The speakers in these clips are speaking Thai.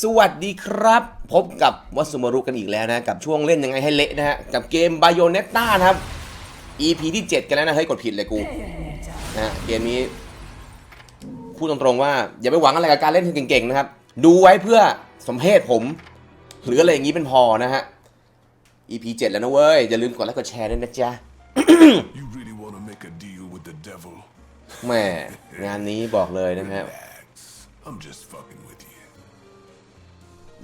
สวัสดีครับ พบกับวัสดุมารุกันอีกแล้วนะ กับช่วงเล่นยังไงให้เละนะฮะ กับเกม b i o n e t t a นะครับ EP ที่ 7 กันแล้วนะ เฮ้ย กดผิดเลยกูนะฮะเกมนี้พูดตรงๆว่า อย่าไปหวังอะไรกับการเล่นเก่งๆนะครับ ดูไว้เพื่อสมเพศผม หรืออะไรอย่างนี้เป็นพอนะฮะ EP 7 แล้วนะเว้ย อย่าลืมกดไลค์กดแชร์ด้วยนะจ๊ะ You really want to make a deal with the devil? แหม่งานนี้บอกเลยนะฮะ Relax. I'm just fucking with you.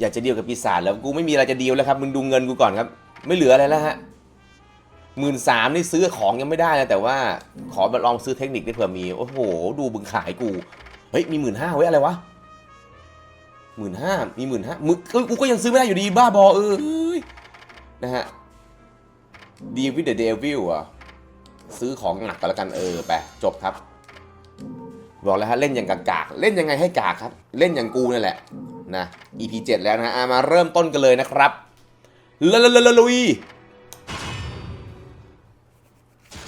อยากจะเดีลกับปีศาจแล้วกูไม่มีอะไรจะเดีลแล้วครับมึงดูเงินกูก่อนครับ ไม่เหลืออะไรแล้วฮะหมื่นสามนี่ซื้อของยังไม่ได้นะแต่ว่าขอมาลองซื้อเทคนิคได้เผื่อมี โอ้โห ดูบึงขายกูเฮ้ยมีหมื่นห้าเว้ยอะไรวะหมื่นห้ามีหมื่นห้ามึงกูก็ยังซื้อไม่ได้อยู่ดีบ้าบอเอ้ยนะฮะดีวิดเดอะเดวิลอะซื้อของหนักกันแล้วกันเออไปจบครับ บอกแล้วฮะเล่นอย่างกากๆเล่นยังไงให้กากครับ เล่นอย่างกูนั่นแหละ นะ EP 7 แล้วนะอะมาเริ่มต้นกันเลยนะครับลลลลลุย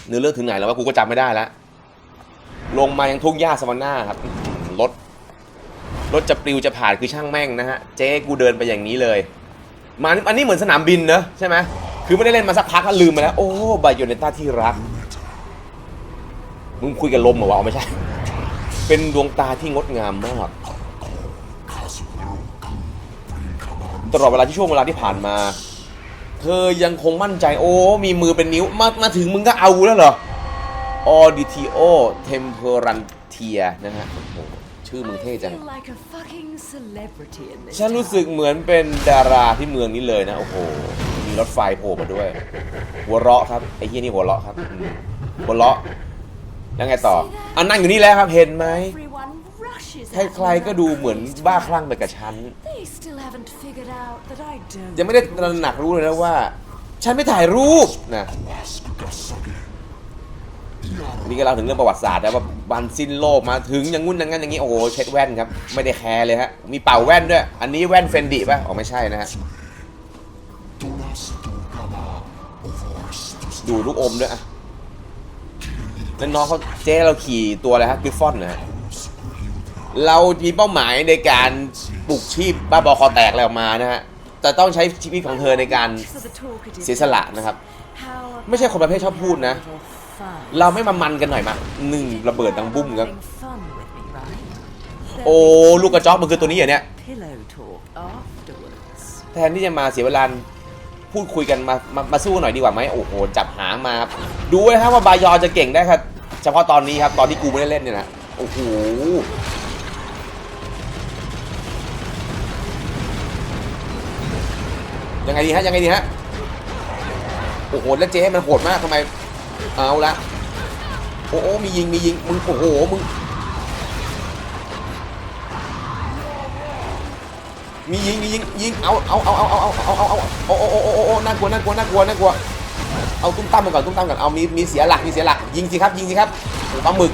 เนื้อเรื่องถึงไหนแล้ววะกูก็จำไม่ได้แล้วลงมายังทุ่งหญ้าสวรรค์หน้าครับรถรถจะปลิวจะผ่านคือช่างแม่งนะฮะ เจ๊กูเดินไปอย่างนี้เลย มาอันนี้เหมือนสนามบินเนอะใช่ไหมคือไม่ได้เล่นมาสักพักก็ลืมไปแล้ว โอ้บายโยเนต้าที่รัก มึงคุยกับลมเหรอวะไม่ใช่ เป็นดวงตาที่งดงามมาก ตลอดเวลาที่ช่วงเวลาที่ผ่านมา เธอยังคงมั่นใจโอ้ มีมือเป็นนิ้วมามาถึงมึงก็เอาแล้วเหรอ Auditio Temperantia นะฮะโอ้โหชื่อมึงเท่จัง feel like a fucking celebrity in this ฉันรู้สึกเหมือนเป็นดาราที่เมืองนี้เลยนะ โอ้โห มีรถไฟโผล่มาด้วย หัวเราะครับไอ้เหี้ยนี่หัวเราะครับอืมหัวเราะแล้วไงต่ออันนั่งอยู่นี่แล้วครับเห็นไหม Everyone rushes ใครๆก็ดูเหมือนบ้าคลั่งไปกับฉัน They still haven't figured out that I don't ยังไม่ได้ตระหนักรู้เลยนะว่า ฉันไม่ถ่ายรูปนะนี่ก็เล่าถึงเรื่องประวัติศาสตร์นะว่าวันสิ้นโลกมาถึงอย่างงุ่นอย่างงั้นอย่างนี้โอ้โหเช็ดแว่นครับ ไม่ได้แคร์เลยฮะ มีเป่าแว่นด้วย อันนี้แว่นเฟนดิป่ะอ๋อไม่ใช่นะฮะดูลูกอมด้วยอะแล้วน้องเขาเจ๊เราขี่ตัวอะไรฮะกริฟฟอนนะฮะ เรามีเป้าหมายในการปลุกชีพบ้าบอคอแตกอะไรออกมานะฮะแต่ต้องใช้ชีวิตของเธอในการ So the talkative เสียสละนะครับ How ไม่ใช่คนประเภทชอบพูดนะ little fun เราไม่มามันกันหน่อยมาหนึ่งระเบิดดังบุ้มครับ Having fun with me, right? โอ้ ลูกกระจอกมันคือตัวนี้เหรอเนี่ย Pillow talk afterwards แทนที่จะมาเสียเวลาพูดคุยกันมามามาสู้หน่อยดีกว่าไหมโอ้โหจับหางมาครับดูไว้ครับว่าบายอจะเก่งได้ครับ เฉพาะตอนนี้ครับ ตอนที่กูไม่ได้เล่นเนี่ยนะโอ้โห ยังไงดีฮะยังไงดีฮะโอ้โหแล้วเจ๊มันโหดมากทำไมเอาละโอ้โหมียิงมียิงมึงโอ้โหมึงมียิงมียิงยิงเอาเอาเอาเอาเอาเอาเอาเอาเอาโอ้โอ้โอ้โอ้โอ้น่ากลัวน่ากลัวน่ากลัวน่ากลัวเอาตุ้มตั้มก่อนตุ้มตั้มก่อนเอามีมีเสียหลักมีเสียหลักยิงสิครับยิงสิครับโอ้ปลาหมึก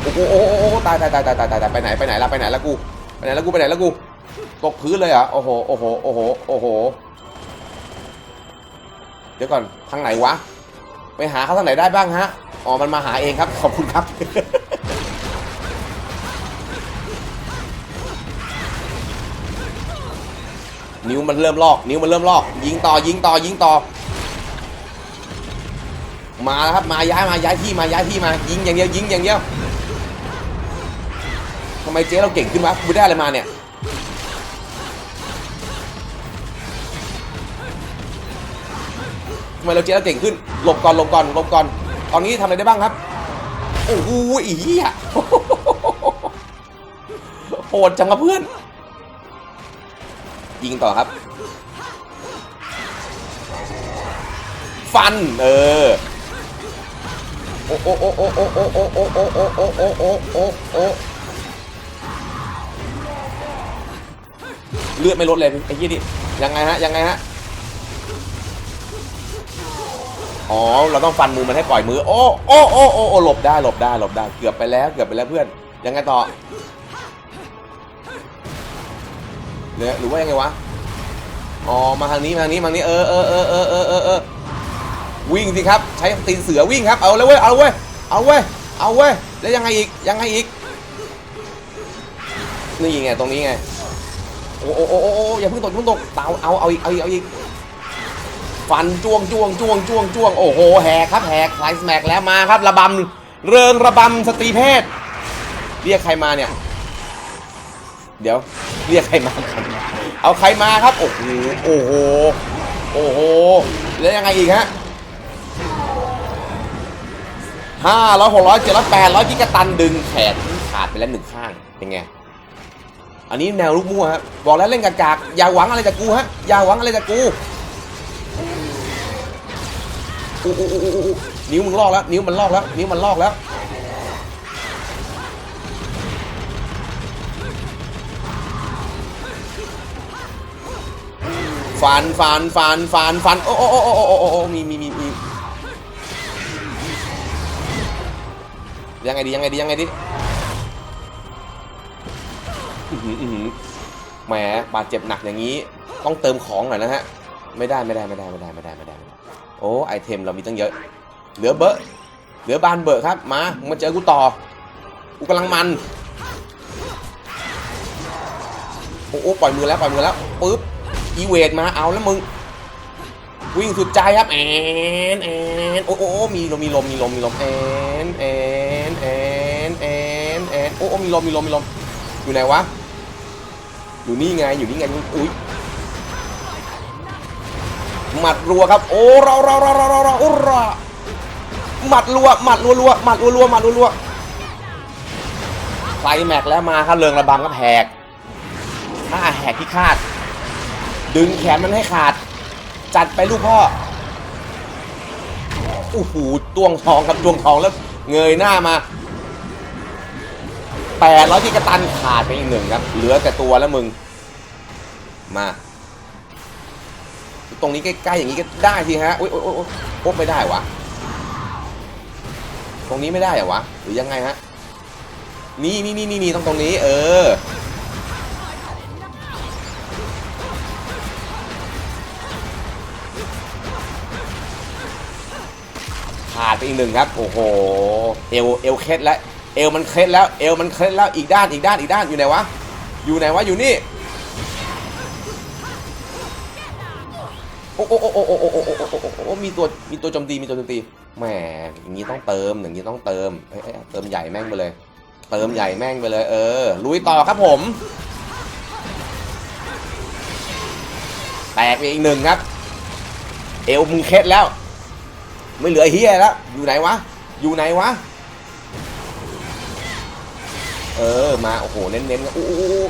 โอ้โอ้โอ้ตายตายตายตายตายตายไปไหนไปไหนละไปไหนละกู ไปไหนและกูไปไหนและกูตกพื้นเลยเหรอโอ้โหโอ้โหโอ้โหโอ้โหเดี๋ยวก่อนทางไหนวะ ไปหาเขาทางไหนได้บ้างฮะอ๋อมันมาหาเองครับ ขอบคุณครับนิ้วมันเริ่มลอก นิ้วมันเริ่มลอก ยิงต่อยิงต่อยิงต่อ มาแล้วครับมาย้ายมาย้ายที่มาย้ายที่มา ยิงอย่างเดียวยิงอย่างเดียว ทำไมเจ๊เราเก่งขึ้นวะกูได้อะไรมาเนี่ยทำไมเราเจ๊เราเก่งขึ้นหลบก่อนหลบก่อนหลบก่อน ตอนนี้ทำอะไรได้บ้างครับ โอ้โหอีเหี้ยโหดจังวะเพื่อน ยิงต่อครับ ฟัน เออโอ้โอ้โอ้โอ้โอ้โอ้โอ้โอ้โอ้โอ้โอ้โอ้ เลือดไม่ลดเลยไอ้ยี่นี่ยังไงฮะยังไงฮะอ๋อเราต้องฟันมือมันให้ปล่อยมือโอ้โอ้โอ้โอ้โอ้หลบได้หลบได้หลบได้เกือบไปแล้วเกือบไปแล้วเพื่อนยังไงต่อเนี่ยหรือว่ายังไงวะอ๋อมาทางนี้มาทางนี้มาทางนี้เออเออเออเออเออเออเออวิ่งสิครับใช้ตีนเสือวิ่งครับเอาเลยเว้ยเอาเลยเว้ยเอาเว้ยเอาเว้ยแล้วยังไงอีกยังไงอีกนี่ไงตรงนี้ไง โอ้โอ้โอ้โอ้อย่าเพิ่งตกอย่าเพิ่งตกเตาเอาเอาอีกเอาอีกเอาอีกฟันจ้วงจ้วงจ้วงจ้วงจ้วงโอ้โหแหกครับแหกไลส์แม็กแล้วมาครับระบำเริงระบำสตรีเพศ เรียกใครมาเนี่ย เดี๋ยวเรียกใครมา เอาใครมาครับโอ้โหโอ้โหโอ้โหแล้วยังไงอีกฮะห้าร้อยหกร้อยเจ็ดร้อยแปดร้อยกิกะตันดึงแขนขาดไปแล้วหนึ่งข้างเป็นไง อันนี้แนวลูกมั่วฮะบอกแล้วเล่นกากๆอย่าหวังอะไรจากกูฮะอย่าหวังอะไรจากกูอู้อู้อู้อู้นิ้วมึงลอกแล้ว นิ้วมันลอกแล้ว นิ้วมันลอกแล้ว ฟันฟันฟันฟันฟันโอ้โอ้โอ้โอ้โอ้โอ้โอ้มีมีมีมียังไงดียังไงดียังไงดี อื้อหืออื้อหือแหมบาดเจ็บหนักอย่างนี้ ต้องเติมของหน่อยนะฮะ ไม่ได้ไม่ได้ไม่ได้ไม่ได้ไม่ได้ไม่ได้ โอ้ไอเทมเรามีตั้งเยอะ เหลือเบอะเหลือบานเบอะครับ มามาเจอกูต่อ กูกำลังมัน โอ้โอ้ปล่อยมือแล้วปล่อยมือแล้วปึ๊บ อีเวทมาเอาแล้วมึง วิ่งสุดใจครับแอนแอนโอ้โอ้โอ้มีลมมีลมมีลมมีลมแอนแอนแอนแอนแอนโอ้โอ้มีลมมีลมมีลมอยู่ไหนวะ อยู่นี่ไงอยู่นี่ไงอุ้ยหมัดรัวครับ โอ้เราเราเราเราเราเราโอราหมัดรัวหมัดรัวรัวหมัดรัวรัวหมัดรัวรัวไฟแม็กแล้วมาครับเริงระบำก็แหกถ้าแหกที่คาด ดึงแขนมันให้ขาด จัดไปลูกพ่อโอ้โหตวงทองครับตวงทองแล้วเงยหน้ามา แปดร้อยที่กระตันขาดไปอีกหนึ่งครับ เหลือแต่ตัวแล้วมึง มา ตรงนี้ใกล้ๆอย่างนี้ก็ได้ทีฮะโอ๊ยโอ๊ยโอ๊ยโอ๊ยไม่ได้วะตรงนี้ไม่ได้เหรอวะ หรือยังไงฮะ นี่นี่นี่นี่ต้องตรงนี้ เออ ขาดไปอีกหนึ่งครับ โอ้โห เอวเอวเคล็ดแล้ว เอวมันเคล็ดแล้วเอวมันเคล็ดแล้วอีกด้านอีกด้านอีกด้านอยู่ไหนวะอยู่ไหนวะอยู่นี่โอ้โอ้โอ้โอ้โอ้โอ้โอ้โอ้โอ้มีตัวมีตัวโจมตีมีตัวโจมตีแหมอย่างนี้ต้องเติมอย่างนี้ต้องเติมเอ้ยเอ้ยเติมใหญ่แม่งไปเลย เติมใหญ่แม่งไปเลยเออลุยต่อครับผมแตกไปอีกหนึ่งครับ เอวมึงเคล็ดแล้ว ไม่เหลือเฮียแล้วอยู่ไหนวะอยู่ไหนวะ เออ มา โอ้โห เน้นๆกันอู้อู้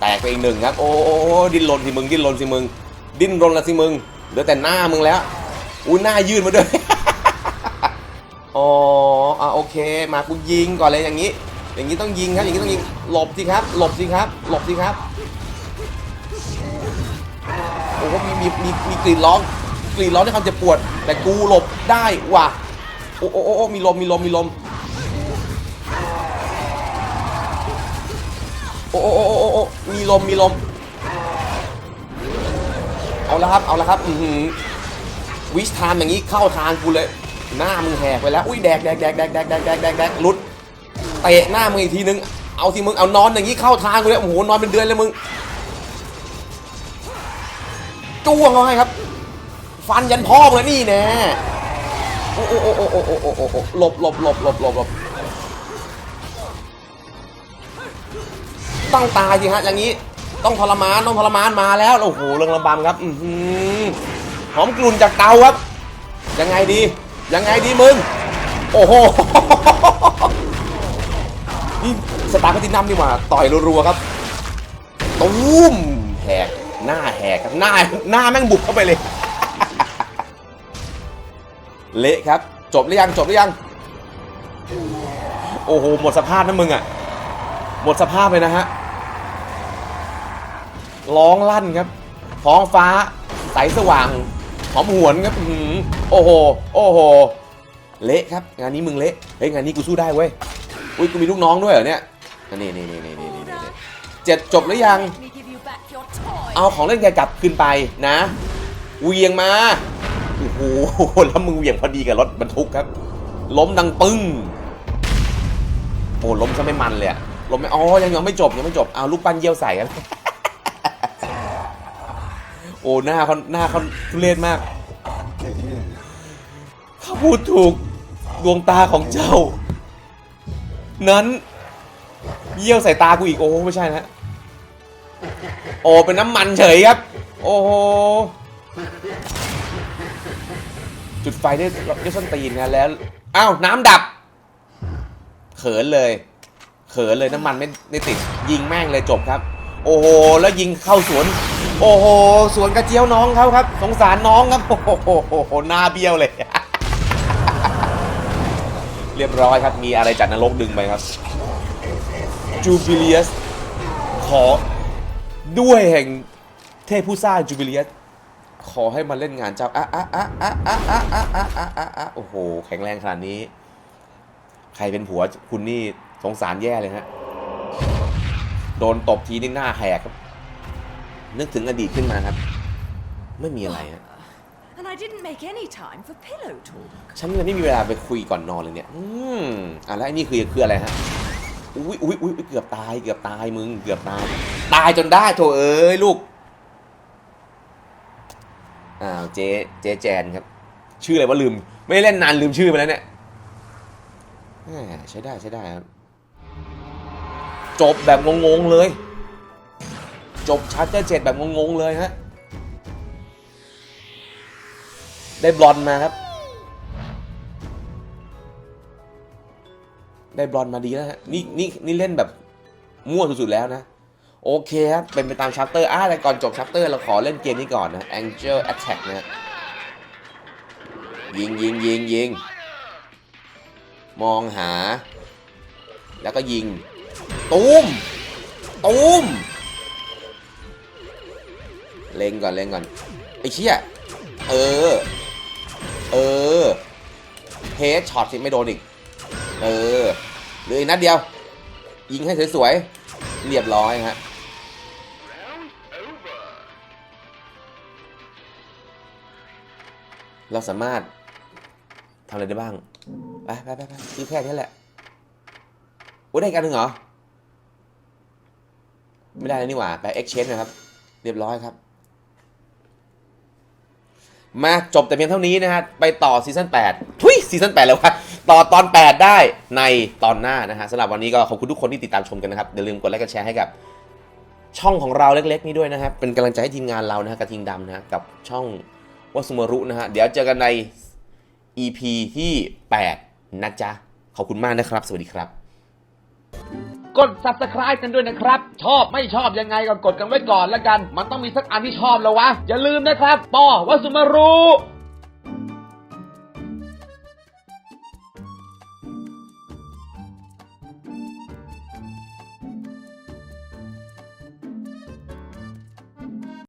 แตกไปอีกหนึ่งครับ โอ้โอ้ดิ้นรนสิมึง ดิ้นรนสิมึง ดิ้นรนละสิมึง เหลือแต่หน้ามึงแล้ว อุ้ยหน้ายื่นมาด้วยอ๋ออะโอเค มากูยิงก่อนเลยอย่างนี้ อย่างนี้ต้องยิงครับ อย่างนี้ต้องยิง หลบสิครับ หลบสิครับ หลบสิครับ โอ้โหมีมีมีมีกรีดร้อง กรีดร้องด้วยความเจ็บปวด แต่กูหลบได้ว่ะ โอ้โอ้โอ้มีลมมีลมมีลมโอ้โอ้โอ้โอ้โอ้มีลมมีลม เอาละครับเอาละครับอือหือวิชทามอย่างนี้เข้าทางกูเลยหน้ามึงแหกไปแล้วอุ้ยแดกแดกแดกแดกแดกแดกแดกแดกแดกลุดเตะหน้ามึงอีกทีนึงเอาสิมึงเอานอนอย่างนี้เข้าทางกูเลยโอ้โหนอนเป็นเดือนเลยมึงจ้วงเขาให้ครับ ฟันยันพ่อเลยนี่แน่ โอ้โอ้โอ้โอ้โอ้โอ้โอ้โอ้หลบหลบหลบหลบหลบหลบต้องตายสิฮะอย่างนี้ต้องทรมานต้องทรมานมาแล้วโอ้โหเรื่องระบำครับอือหอมกลุ่นจากเตาครับ ยังไงดียังไงดีมึงโอ้โหนี่สตาร์พัตินัมนี่หว่าต่อยรัวๆครับตุ้มแหกหน้าแหกครับหน้าหน้าแม่งบุกเข้าไปเลย เละครับ จบหรือยังจบหรือยัง โอ้โห หมดสภาพนะมึงอะ หมดสภาพเลยนะฮะ ร้องลั่นครับ ท้องฟ้า ใสสว่าง หอมหวนครับโอ้โห โอ้โห เละครับ งานนี้มึงเละ เฮ้ย งานนี้กูสู้ได้เว้ย อุ้ย กูมีลูกน้องด้วยเหรอเนี่ย นี่นี่นี่นี่นี่นี่เจ็ดจบหรือยัง เอาของเล่นแกกลับคืนไปนะ เวียงมา โอ้โหแล้วมึงเหวี่ยงพอดีกับรถบรรทุกครับ ล้มดังปึ้งโอ้ล้มซะไม่มันเลยล้มไม่อ๋อยังยังไม่จบยังไม่จบเอาลูกปั้นเยี่ยวใส่กันโอ้หน้าเขาหน้าเขาทุเรศมากเขาพูดถูกดวงตาของเจ้า นั้นเยี่ยวใส่ตากูอีกโอ้ไม่ใช่นะโอ้เป็นน้ำมันเฉยครับ โอ้โห จุดไฟได้ได้ส้นตีนนะแล้วอ้าวน้ำดับ เขินเลย เขินเลยน้ำมันไม่ไม่ติด ยิงแม่งเลยจบครับ โอ้โหแล้วยิงเข้าสวน โอ้โหสวนกระเจียวน้องเขาครับ สงสารน้องครับโอ้โหหน้าเบี้ยวเลย เรียบร้อยครับ มีอะไรจากนรกดึงไปครับจูบิเลียสขอด้วยแห่งเทพผู้สร้างจูบิเลียส ขอให้มาเล่นงานเจ้าอะอะอะอะอะอะอะอะอะอะอะโอ้โห แข็งแรงขนาดนี้ ใครเป็นผัวคุณนี่สงสารแย่เลยฮะ โดนตบทีนี่หน้าแหกครับ นึกถึงอดีตขึ้นมาครับ ไม่มีอะไรฮะ And I didn't make any time for pillow talk. ฉันเลยไม่มีเวลาไปคุยก่อนนอนเลยเนี่ย อืมอะแล้วไอ้นี่คือคืออะไรฮะ อุ้ยอุ้ยอุ้ยเกือบตาย เกือบตายมึง เกือบตาย ตายจนได้โถเอ้ยลูก อ้าวเจ๊เจ๊แจนครับ ชื่ออะไรว่าลืม ไม่เล่นนานลืมชื่อไปแล้วเนี่ยใช้ได้ใช้ได้ครับ จบแบบงงๆเลย จบชัดเจอเจ็ดแบบงงๆเลยฮะ ได้บอนด์มาครับ ได้บอนด์มาดีแล้วฮะ นี่นี่นี่เล่นแบบมั่วสุดๆแล้วนะ โอเคครับ เป็นไปตามชัปเตอร์อะแต่ก่อนจบชัปเตอร์เราขอเล่นเกมนี้ก่อนนะ Angel Attack นะ ยิงยิงยิงยิง มองหา แล้วก็ยิง ตูม ตูม เล็งก่อน เล็งก่อน ไอ้เชี่ย เออ เออ เฮดช็อตสิไม่โดนอีก เออ เหลืออีกนัดเดียว ยิงให้สวยๆ เรียบร้อยฮะ เราสามารถทำอะไรได้บ้าง ไปไปไปไปคือแค่นี้แหละ โอ้ได้กันหนึ่งเหรอ ไม่ได้แล้วนี่หว่า ไป exchange นะครับ เรียบร้อยครับ มาจบแต่เพียงเท่านี้นะฮะ ไปต่อซีซั่น8ทุยซีซั่น8แล้ววะต่อตอน 8 ได้ในตอนหน้านะฮะสำหรับวันนี้ก็ขอบคุณทุกคนที่ติดตามชมกันนะครับ อย่าลืมกดไลค์กดแชร์ให้กับช่องของเราเล็ก ๆ นี้ด้วยนะครับ เป็นกำลังใจให้ทีมงานเรานะฮะกระทิงดำนะกับช่อง วัสมรุนะฮะ เดี๋ยวเจอกันใน EP ที่ 8 นะจ๊ะ ขอบคุณมากนะครับ สวัสดีครับกด subscribe กันด้วยนะครับ ชอบไม่ชอบยังไงก็กดกันไว้ก่อนแล้วกัน มันต้องมีสักอันที่ชอบแล้ววะ อย่าลืมนะครับปอวสุมารุ